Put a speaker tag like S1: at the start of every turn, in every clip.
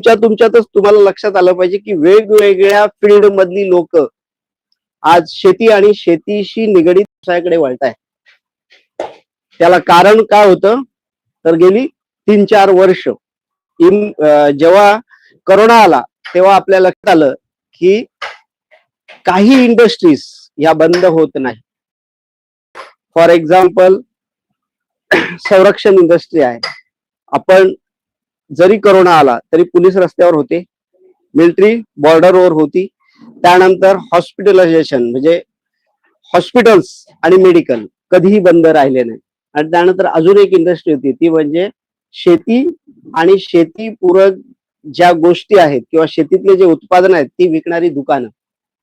S1: तुमच्या तुमच्यातच तुम्हाला लक्षात आलं पाहिजे की वेगवेगळ्या फील्ड मधली लोक आज शेती आणि शेतीशी निगडीत व्यवसायाकडे वळताय त्याला कारण काय होतं? तर गेली तीन चार वर्ष इन जेव्हा करोना आला तेव्हा आपल्या लक्षात आलं की काही इंडस्ट्रीज या बंद होत नाही फॉर एक्झाम्पल संरक्षण इंडस्ट्री आहे. आपण जरी करोना आला तरी पोलीस रस्त्यावर होते. मिलिटरी बॉर्डरवर होती. त्यानंतर हॉस्पिटलायझेशन म्हणजे हॉस्पिटल्स आणि मेडिकल कधीही बंद राहिले नाही. आणि त्यानंतर अजून एक इंडस्ट्री होती ती म्हणजे शेती आणि शेतीपूरक ज्या गोष्टी आहेत किंवा शेतीतले जे उत्पादन आहेत ती विकणारी दुकानं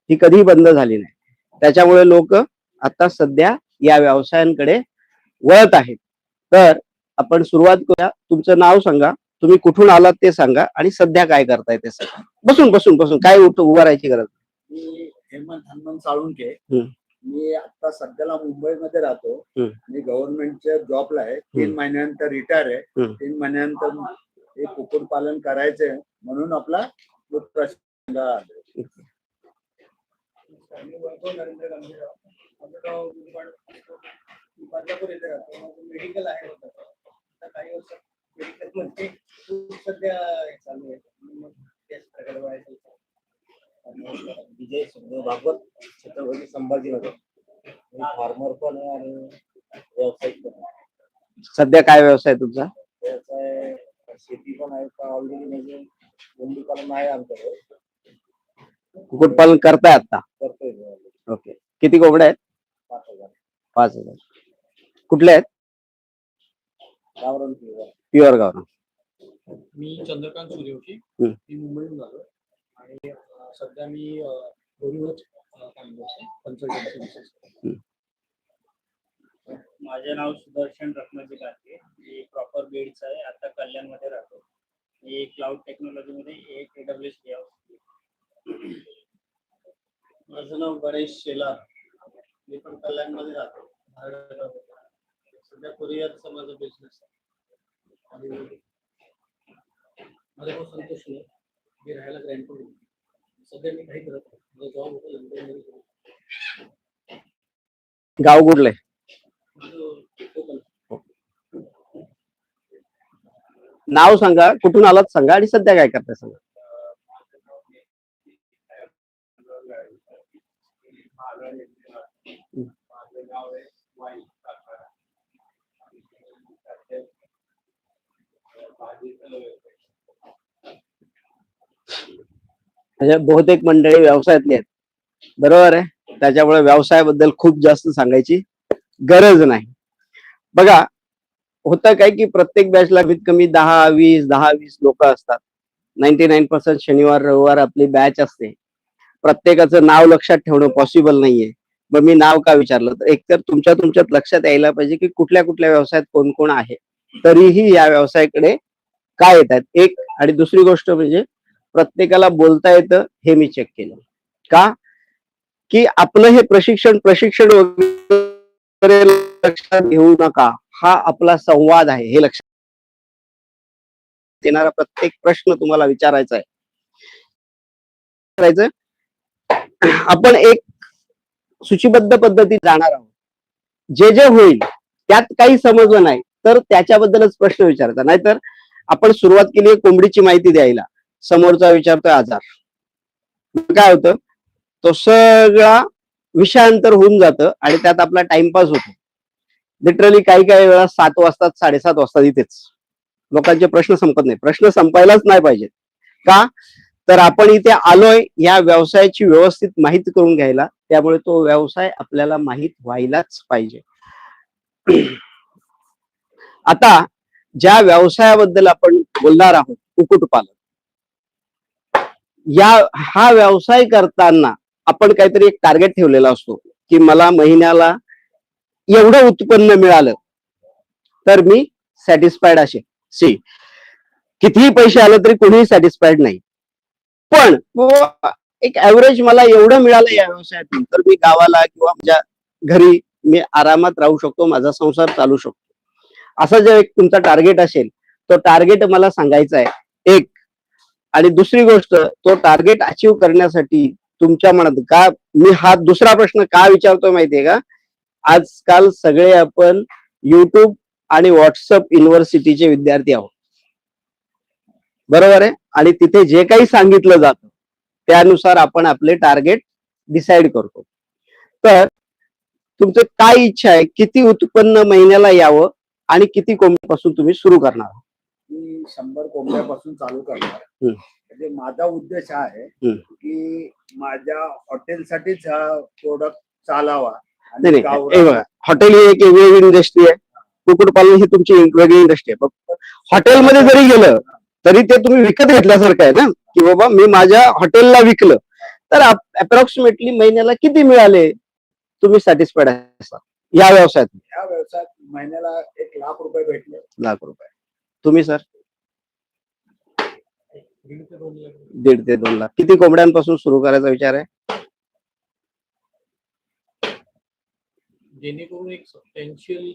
S1: ही कधीही बंद झाली नाही. त्याच्यामुळे लोक आता सध्या या व्यवसायांकडे वळत आहेत. तर आपण सुरुवात करूया. तुमचं नाव सांगा. तुम्ही कुठून आलात ते सांगा आणि सध्या काय करताय ते सांगा बसून बसून बसून काय उठ उभं राहायची गरज
S2: मी हेमंत हनुमान साळुंके
S1: हम्म.
S2: मी आता सध्याला मुंबईमध्ये राहतो
S1: हम्म.
S2: मी गव्हर्नमेंटच्या जॉबला आहे तीन
S1: हम्म.
S2: महिन्यानंतर रिटायर आहे
S1: हम्म.
S2: तीन महिन्यानंतर हे कुक्कुटपालन करायचंय म्हणून आपला प्रश्न आलाय.
S3: मी वैभव नरेंद्र गांभीराव माझं गाव मुरबाड बदलापूर येथे राहतो माझं मेडिकल आहे स्वतःचं. आता काही वर्ष मेडिकलमध्ये खूप सध्या चालू आहे. मग त्याच प्रकारे व्हायचं
S4: विजय सुखदेव भागवत छत्रपती संभाजीनगर मी फार्मर पण आहे आणि व्यावसायिक पण आहे.
S1: सध्या काय व्यवसाय तुमचा?
S4: व्यवसाय शेती पण आहे. का ऑलरेडी म्हणजे कोंबडी पालन आहे आमच्याकडे.
S1: कुक्कुटपालन करताय आता?
S4: करतोय already.
S1: ओके. किती कोंबड्या आहेत?
S4: पाच हजार.
S1: पाच हजार. कुठल्या आहेत?
S4: गावरान
S1: प्युअर गाव
S3: मी चंद्रकांत सूर्यवंशी.
S1: हम्म.
S3: मी मुंबईहून आलो आणि अं, सध्या मी बोरीवरच काम करतो कन्सल्टन्सी बिझनेस
S5: माझे नाव सुदर्शन रत्नाजी गाडगे मी प्रॉपर बीडचा आहे. आता कल्याणमध्ये राहतो. मी क्लाउड टेक्नॉलॉजीमध्ये एक एडब्ल्यू एस
S3: माझं नाव गणेश शेलार. मी पण कल्याणमध्ये राहतो. भारत सध्या कुरिअरचा माझा बिझनेस आहे. आणि माझं नाव संतोष मी राहायला ग्रँड सध्या मी काही करत नाही. माझा जॉब होता लंडनमध्ये
S1: गाव कुठले
S3: माझं
S1: नाव सांगा कुठून आलात सांगा आणि सध्या काय करताय सांगा. म्हणजे म्हणजे बहुतेक मंडळी व्यवसायातली आहेत. बरोबर आहे? त्याच्यामुळे व्यवसायाबद्दल खूप जास्त सांगायची गरज नाही. बघा होतं काय की प्रत्येक बॅचला कमीत कमी दहा वीस दहा वीस लोक असतात. नाईन्टी नाईन पर्सेंट शनिवार रविवार आपली बॅच असते. प्रत्येकाचं नाव लक्षात ठेवणं पॉसिबल नाहीये. मग मी नाव का विचारलं? तर एकतर तुमच्या तुमच्यात लक्षात यायला पाहिजे की कुठल्या कुठल्या व्यवसायात कोण कोण आहे. तरीही या व्यवसायाकडे काय येतात? एक आणि दुसरी गोष्ट म्हणजे प्रत्येकाला बोलता येतं हे मी चेक केलं. का? की आपलं हे प्रशिक्षण प्रशिक्षण वगैरे लक्षात घेऊ नका. हा आपला संवाद आहे हे लक्षात येणारा प्रत्येक प्रश्न तुम्हाला विचारायचा आहे. विचारायचं आपण एक सूचीबद्ध पद्धतीत जाणार आहोत. जे जे होईल त्यात काही समजलं नाही तर त्याच्याबद्दलच प्रश्न विचारायचा. नाहीतर आपण सुरुवात केली आहे कोंबडीची माहिती द्यायला. समोरचा विचारतोय आजार. काय होतं? तो सगळा विषयांतर होऊन जातं आणि त्यात आपला टाइमपास होतो. लिटरली काही काही वेळा सात वाजतात साडेसात वाजतात इथेच. लोकांचे प्रश्न संपत नाही. प्रश्न संपायलाच नाही पाहिजेत. का? तर आपण इथे आलोय या व्यवसायाची व्यवस्थित माहिती करून घ्यायला. त्यामुळे तो व्यवसाय आपल्याला माहीत व्हायलाच पाहिजे. आता ज्या व्यवसायाबद्दल आपण बोलणार आहोत कुक्कुटपालन. या हा व्यवसाय करताना आपण काहीतरी एक टार्गेट ठेवलेला असतो की मला महिन्याला एवढं उत्पन्न मिळालं तर मी सॅटिस्फाईड असे सी कितीही पैसे आले तरी कोणीही सॅटिस्फाईड नाही. पण एक ऍव्हरेज मला एवढं मिळालं या व्यवसायातून तर मी गावाला किंवा माझ्या घरी मी आरामात राहू शकतो माझा संसार चालू शकतो. असा जर एक तुमचा टार्गेट असेल तो टार्गेट मला सांगायचा आहे. एक. आणि दुसरी गोष्ट तो टार्गेट अचीव करण्यासाठी तुमच्या मनात का मी हा दुसरा प्रश्न का विचारतोय माहितीये का? आजकाल सगळे आपण युट्यूब आणि व्हॉट्सअप युनिव्हर्सिटीचे विद्यार्थी आहोत. बरोबर आहे? आणि तिथे जे काही सांगितलं जातं त्यानुसार आपण आपले टार्गेट डिसाईड करतो. तर तुमचं काय इच्छा आहे? किती उत्पन्न महिन्याला यावं? आणि किती कोंबडीपासून तुम्ही सुरू करणार?
S2: मी शंभर कोंबड्यापासून चालू करणार. म्हणजे माझा उद्देश हा आहे. की माझ्या हॉटेलसाठीच हा प्रोडक्ट चालावा
S1: नाही नाही. हॉटेल ही एक वेगळी इंडस्ट्री आहे. कुक्कुटपालन ही तुमची वेगळी इंडस्ट्री आहे. हॉटेलमध्ये जरी गेलं तरी ते तुम्ही विकत घेतल्यासारखं आहे ना? की बाबा मी माझ्या हॉटेलला विकलं तर अप्रॉक्सिमेटली महिन्याला किती मिळाले तुम्ही सॅटिस्फाईड आहे या व्यवसायात.
S2: या व्यवसायात महिन्याला एक लाख रुपये भेटले.
S1: लाख रुपये. तुम्ही सर?
S3: दीड ते दोन लाख.
S1: किती कोंबड्यांपासून सुरू करायचा विचार आहे?
S3: जेणेकरून एक सबस्टॅन्शियल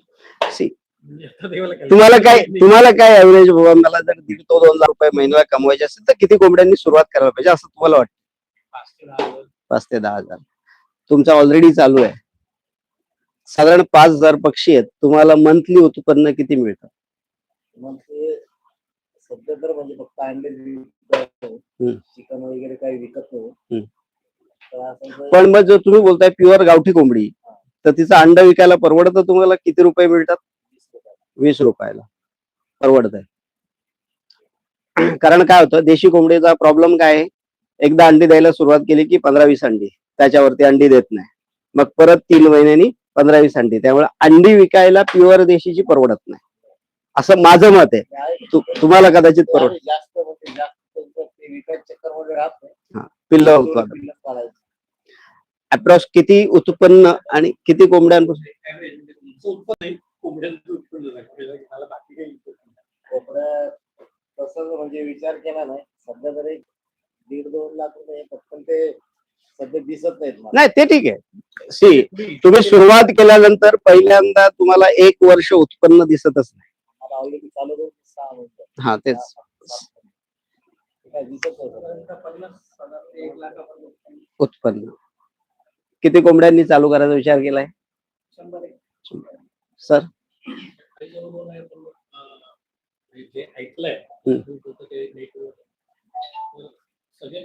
S1: See,
S3: म्हणजे
S1: तुम्हाला काय तुम्हाला काय ऍव्हरेज बाबा मला जर दीड ते दोन लाख रुपये महिन्याला कमवायचे असेल तर किती कोंबड्यांनी सुरुवात करायला पाहिजे असं तुम्हाला वाटतं?
S3: पाच ते दहा हजार.
S1: तुमचा ऑलरेडी चालू आहे. साधारण पाच हजार पक्षी आहेत. तुम्हाला मंथली उत्पन्न किती मिळतं?
S4: सध्या तर म्हणजे फक्त अंडे. चिकन वगैरे काही विकत नाही.
S1: पण मग जर तुम्ही बोलताय प्युअर गावठी कोंबडी तर तिचं अंड विकायला परवडतं तुम्हाला? किती रुपये मिळतात.
S4: वीस
S1: रुपयाला. परवडत आहे कारण काय होतं? देशी कोंबडीचा प्रॉब्लेम काय आहे? एकदा अंडी द्यायला सुरुवात केली की पंधरा वीस अंडी. त्याच्यावरती अंडी देत नाही. मग परत तीन महिन्यांनी पंधरा वीस अंडी त्यामुळे अंडी विकायला प्युअर देशीची परवडत नाही. असं माझं मत आहे.
S4: ते
S1: तुम्हाला कदाचित
S4: ते
S1: परवड
S4: आहे, जास्त जास्त त्यांचं ते विकायच्या चक्करमध्ये राहत नाही
S1: पिल्ल
S4: दोन
S1: उत्पादन. अप्रॉक्स किती उत्पन्न आणि किती कोंबड्यांपासून
S3: म्हणजे
S4: तसं म्हणजे विचार केला नाही. सध्या तरी दीड दोन लाख रुपये पण ते सध्या दिसत नाहीत
S1: नाही ते ठीक आहे. सी तुम्ही सुरुवात केल्यानंतर पहिल्यांदा तुम्हाला एक वर्ष उत्पन्न दिसतच नाही. हा तेच. उत्पन्न. किती कोंबड्यांनी चालू करायचा विचार केलाय? सर?
S3: सगळे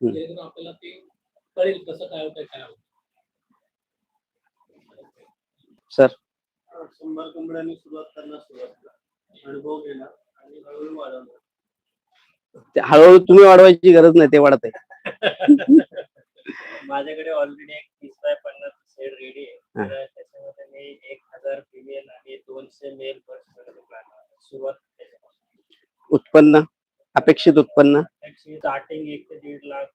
S3: जेणेकरून आपल्याला ते कळेल कसं काय होतंय काय होतं
S1: सर.
S3: शंभर कोंबड्यांनी सुरुवात करणार सुरुवात करा अनुभव घेणार आणि हळूहळू वाढवणार.
S1: ते हळूहळू तुम्ही वाढवायची गरज नाही ते वाढत आहे
S5: माझ्याकडे ऑलरेडी एक तीस बाय पन्नास सेट रेडी
S1: हा.
S5: आहे तर त्याच्यामध्ये मी एक हजार फिमेल आणि दोनशे मेल बर्ड्स सुरुवात त्याच्यापासून.
S1: उत्पन्न अपेक्षित उत्पन्न.
S5: स्टार्टिंग एक ते दीड लाख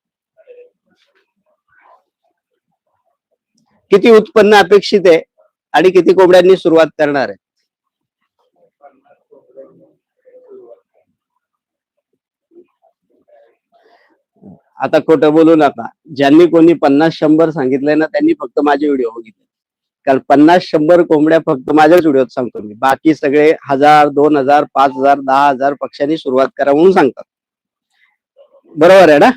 S1: किती उत्पन्न अपेक्षित आहे आणि किती कोंबड्यांनी सुरुवात करणार आहे? आता खोटं बोलू नका ज्यांनी कोणी पन्नास शंभर सांगितलंय ना त्यांनी फक्त माझे व्हिडिओ बघितले. कारण पन्नास शंभर कोंबड्या फक्त माझ्याच व्हिडिओत सांगतो मी. बाकी सगळे हजार दोन हजार पाच हजार दहा हजार पक्षांनी सुरुवात करा म्हणून सांगतात. बरोबर आहे ना?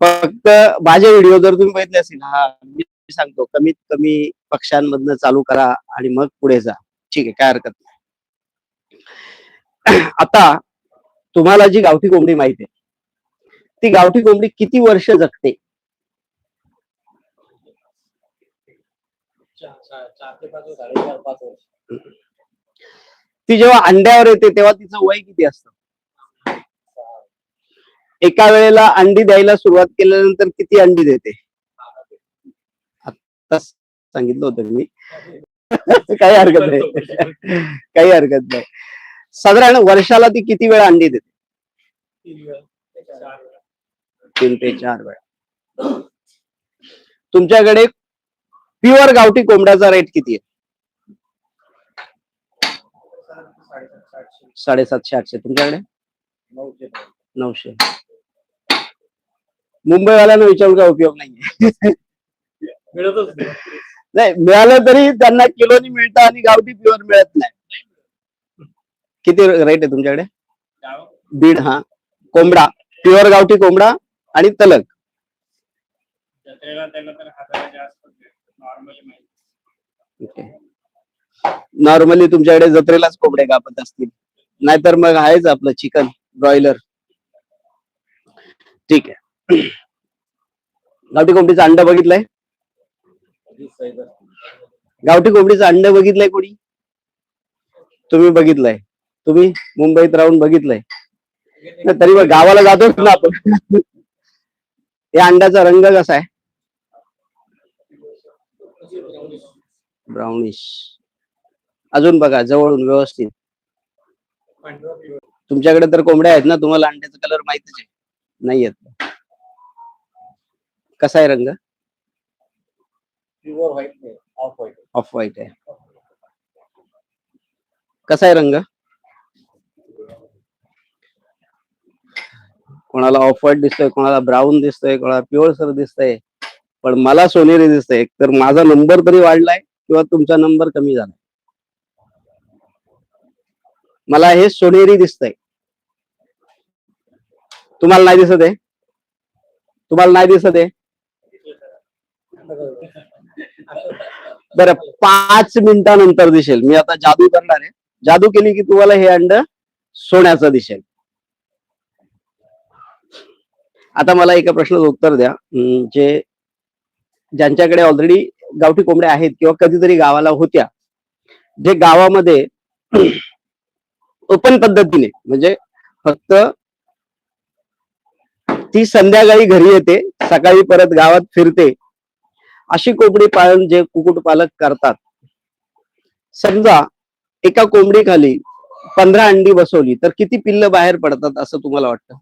S1: फक्त माझे व्हिडिओ जर तुम्ही बघितले असेल हा मी सांगतो कमीत कमी पक्षांमधनं चालू करा आणि मग पुढे जा. ठीक आहे काय हरकत नाही. आता तुम्हाला जी गावठी कोंबडी माहिती आहे ती गावठी कोंबडी किती वर्ष जगते?
S3: ती
S1: जेव्हा अंड्यावर येते तेव्हा तिचं वय किती असतं? एका वेळेला अंडी द्यायला सुरुवात केल्यानंतर किती अंडी देते? आत्ताच सांगितलं होतं मी. काही हरकत नाही. काही हरकत नाही. साधारण वर्षाला ती किती वेळा अंडी देते?
S3: तीन
S1: ते चार वेळा. तुमच्याकडे प्युअर गावठी कोंबड्याचा रेट किती आहे?
S3: साडेसातशे आठशे.
S1: तुमच्याकडे?
S4: नऊशे
S1: नऊशे. मुंबईवाल्यांना विचारून काय उपयोग नाहीये.
S3: मिळतच नाही.
S1: मिळालं तरी त्यांना किलोनी मिळतं आणि गावठी प्युअर मिळत नाही. किती रेट आहे तुमच्याकडे? बीड हा. कोंबडा प्युअर गावठी कोंबडा आणि
S5: माहिती.
S1: नॉर्मली तुमच्याकडे जत्रेलाच कोंबडे कापत असतील. नाहीतर मग आहेच आपलं चिकन ब्रॉयलर ठीक आहे. गावठी कोंबडीचं अंड बघितलंय? गावठी कोंबडीचं अंड बघितलंय कोणी? तुम्ही बघितलंय. तुम्ही मुंबईत राहून बघितलंय. तरी मग गावाला जातोच ना आपण. या अंड्याचा रंग कसा आहे? ब्राउनिश अजून बघा जवळून व्यवस्थित. तुमच्याकडे तर कोंबड्या आहेत ना तुम्हाला अंड्याचा कलर माहितच आहे. नाही येत कसा आहे रंग?
S4: प्युअर व्हाईट नाही ऑफ व्हाईट
S1: ऑफ व्हाईट आहे. कसा आहे रंग? कोणाला ऑफ व्हाईट दिसतोय कोणाला ब्राऊन दिसतोय कोणाला पिवळसर दिसतंय पण मला सोनेरी दिसतंय. तर माझा नंबर तरी वाढलाय किंवा तुमचा नंबर कमी झाला मला हे सोनेरी दिसतंय. तुम्हाला नाही दिसत आहे? तुम्हाला नाही दिसत आहे. बरं पाच मिनिटानंतर दिसेल. मी आता जादू करणार आहे. जादू केली की तुम्हाला हे अंड सोन्याचं दिसेल. आता मला एका प्रश्नाचं उत्तर द्या. जे ज्यांच्याकडे ऑलरेडी गावठी कोंबड्या आहेत किंवा कधीतरी गावाला होत्या जे गावामध्ये ओपन पद्धतीने म्हणजे फक्त ती संध्याकाळी घरी येते सकाळी परत गावात फिरते अशी कोंबडी पालन जे कुक्कुटपालक करतात. समजा एका कोंबडीखाली पंधरा अंडी बसवली तर किती पिल्ल बाहेर पडतात असं तुम्हाला वाटतं?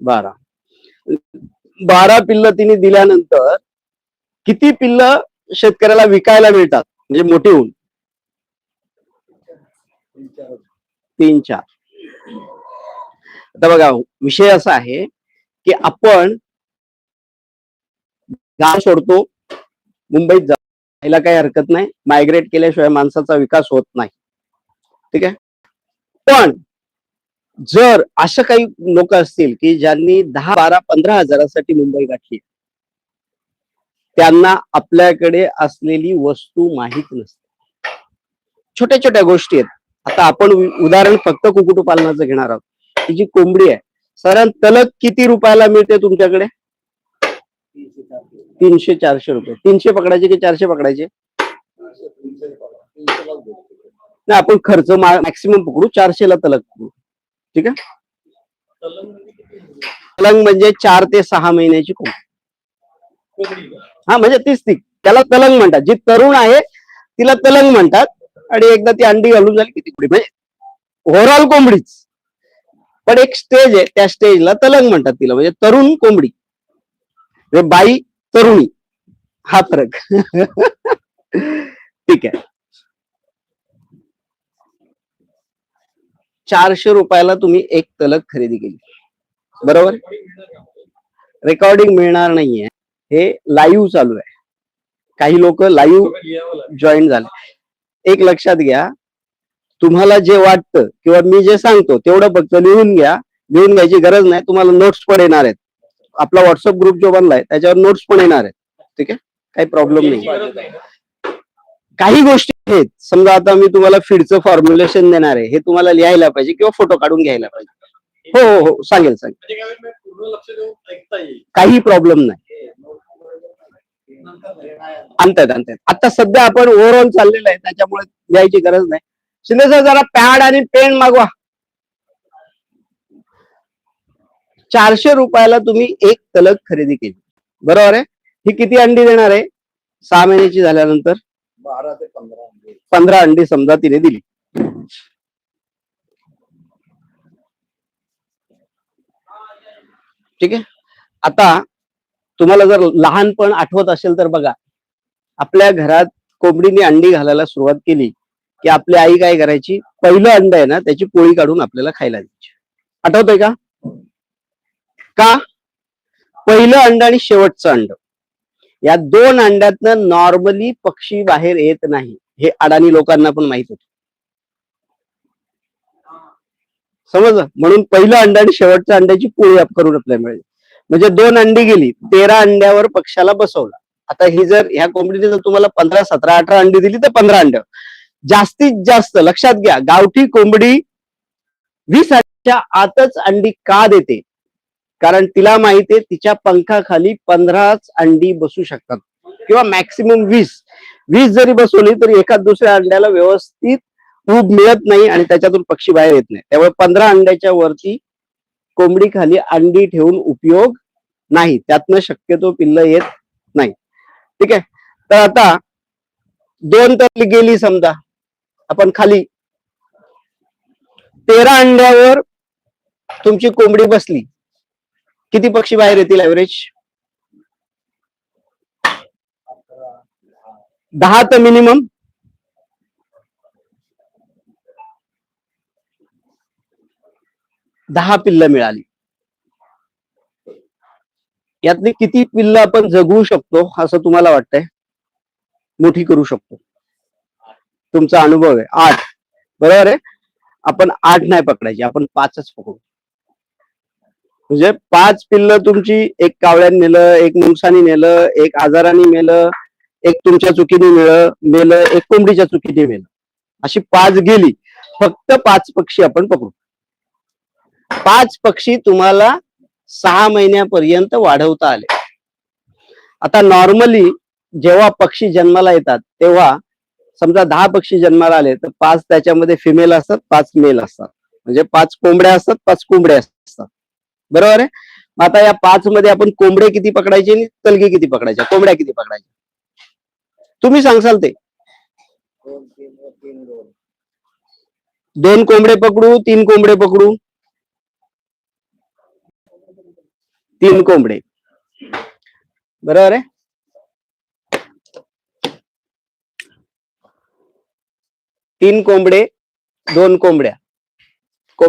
S1: बारा. बारा पिल्ल तिने दिल्यानंतर किती पिल्ल शेतकऱ्याला विकायला मिळतात? म्हणजे मोठी होऊन. तीन चार. आता बघा विषय असा आहे की आपण गाव सोडतो मुंबईत जायला काही हरकत नाही. मायग्रेट केल्याशिवाय माणसाचा विकास होत नाही. ठीक आहे? पण जर असं काही लोक असतील की ज्यांनी दहा बारा पंधरा हजारासाठी मुंबई गाठली त्यांना आपल्याकडे असलेली वस्तू माहीत नसते. छोट्या छोट्या गोष्टी आहेत. आता आपण उदाहरण फक्त कुक्कुटपालनाचं घेणार आहोत. ही जी कोंबडी आहे साधारण तलक किती रुपयाला मिळते तुमच्याकडे? तीनशे चारशे रुपये. तीनशे पकडायचे की चारशे पकडायचे? नाही आपण खर्च मॅक्सिमम पकडू चारशेला तलग पकडू. ठीक आहे? तलंग म्हणजे चार ते सहा महिन्याची कोंबडी हा म्हणजे तीच ती त्याला तलंग म्हणतात. जी तरुण आहे तिला तलंग म्हणतात. आणि एकदा ती अंडी घालून झाली की ती कोंबडी. म्हणजे ओव्हरऑल कोंबडीच. पण एक स्टेज आहे त्या स्टेजला तलंग म्हणतात तिला. म्हणजे तरुण कोंबडी. म्हणजे बाई तरुणी हा फरक. ठीक आहे. चारशे रुपयाला तुम्ही एक तलक खरेदी केली. बरोबर? रेकॉर्डिंग मिळणार नाहीये. हे लाईव्ह चालू आहे. काही लोक लाईव्ह जॉईन झाले. एक लक्षात घ्या. तुम्हाला जे वाटतं किंवा मी जे सांगतो तेवढं फक्त लिहून घ्या. लिहून घ्यायची गरज नाही. तुम्हाला नोट्स पण येणार आहेत. आपला व्हॉट्सअप ग्रुप जो बनलाय त्याच्यावर नोट्स पण येणार आहेत. ठीक आहे? काही प्रॉब्लेम नाही. काही गोष्टी आहेत. समजा आता मी तुम्हाला फीडचं फॉर्म्युलेशन देणार आहे. हे तुम्हाला लिहायला पाहिजे किंवा फोटो काढून घ्यायला पाहिजे. हो हो हो. सांगेल सांगेल.
S3: म्हणजे
S1: काही प्रॉब्लेम नाही. आणतायत आणतायत आता सध्या आपण ओव्हरऑल चाललेलं आहे. त्याच्यामुळे लिहायची गरज नाही. शिंदे सर जरा पॅड आणि पेन मागवा. चारशे रुपयाला तुम्ही एक तलक खरेदी केली. बरोबर आहे? ही किती अंडी देणार आहे? सहा महिन्याची झाल्यानंतर?
S4: बारा ते पंधरा अंडे.
S1: पंधरा अंडी समजा तिने दिली. ठीक आहे? आता तुम्हाला जर लहानपण आठवत असेल तर बघा आपल्या घरात कोंबडीने अंडी घालायला सुरुवात केली की आपली आई काय करायची? पहिलं अंड आहे ना त्याची पोळी काढून आपल्याला खायला द्यायची. आठवतंय का? का? पहिलं अंड आणि शेवटचं अंड. या दोन अंड्यातनं नॉर्मली पक्षी बाहेर येत नाही हे अडाणी लोकांना पण माहीत होत. समज म्हणून पहिलं अंड आणि शेवटच्या अंड्याची पोळी अप करून आपल्याला मिळाली. म्हणजे दोन अंडी गेली तेरा अंड्यावर पक्षाला बसवला. आता ही जर ह्या कोंबडीने जर तुम्हाला पंधरा सतरा अठरा अंडी दिली तर पंधरा अंड. जास्तीत जास्त लक्षात घ्या गावठी कोंबडी वीस आतच अंडी का देते? कारण तिला माहिती आहे तिच्या पंखाखाली पंधराच अंडी बसू शकतात. किंवा मॅक्सिमम वीस. वीस जरी बसवली तरी एका दुसऱ्या अंड्याला व्यवस्थित ऊब मिळत नाही आणि त्याच्यातून पक्षी बाहेर येत नाही. त्यामुळे पंधरा अंड्याच्या वरती कोंबडी खाली अंडी ठेवून उपयोग नाही. त्यातनं शक्यतो पिल्ल येत नाही. ठीक आहे? तर आता दोन तर गेली समजा. आपण खाली तेरा अंड्यावर तुमची कोंबडी बसली. किती पक्षी बाहेर येतील ऍव्हरेज दहा तर मिनिमम दहा पिल्ल मिळाली. यातली किती पिल्ल आपण जगवू शकतो असं तुम्हाला वाटतंय? मोठी करू शकतो. तुमचा अनुभव आहे. आठ. बरोबर आहे? आपण आठ नाही पकडायची आपण पाचच पकडू. म्हणजे पाच पिल्ल तुमची एक कावळ्याने नेलं एक मुंगसानी नेलं एक आजाराने मेलं एक तुमच्या चुकीने मेलं मेलं एक कोंबडीच्या चुकीने मेलं. अशी पाच गेली. फक्त पाच पक्षी आपण पकडू. पाच पक्षी तुम्हाला सहा महिन्यापर्यंत वाढवता आले. आता नॉर्मली जेव्हा पक्षी जन्माला येतात तेव्हा समजा दहा पक्षी जन्माला आले तर पाच त्याच्यामध्ये फिमेल असतात पाच मेल असतात. म्हणजे पाच कोंबड्या असतात पाच कोंबड्या असतात. बरोबर आहे? मग आता या पाच मध्ये आपण कोंबडे किती पकडायचे आणि तलगी किती पकडायच्या कोंबड्या किती पकडायच्या? तुम्ही सांगसाल ते.
S4: दोन
S1: दोन कोंबडे पकडू तीन कोंबडे पकडू. तीन कोंबडे. बरोबर आहे? तीन कोंबडे दोन कोंबड्या.